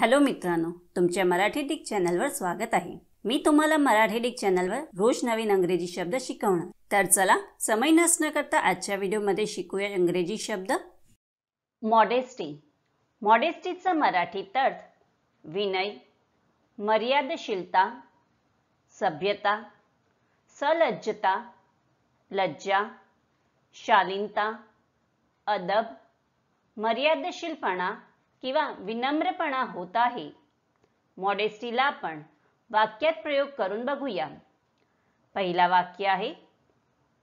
Hello मित्रांनो तुमच्या Marathi Dick चॅनलवर स्वागत आहे. मी तुम्हाला मराठी डिक चॅनलवर रोज नवीन अंग्रेजी शब्द शिकवणार. तर चला समय नसणं करता आजच्या व्हिडिओमध्ये शिकूया इंग्रजी शब्द. मॉडेस्टी. मॉडेस्टीचा मराठी अर्थ विनय मर्यादशीलता सभ्यता सलज्जता लज्जा शालीनता अदब मर्यादशीलपणा किंवा विनम्रपणा होत आहे. मॉडेस्टीला आपण वाक्यात प्रयोग करून बघूया. पहिला वाक्य आहे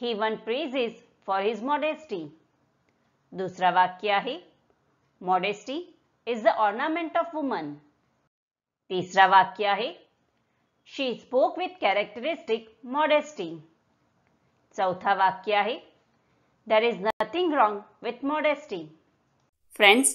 ही one praises for his modesty दुसरा वाक्य आहे modesty is the ornament of woman तिसरा वाक्य आहे she spoke with characteristic modesty चौथा वाक्य आहे there is nothing wrong with modesty friends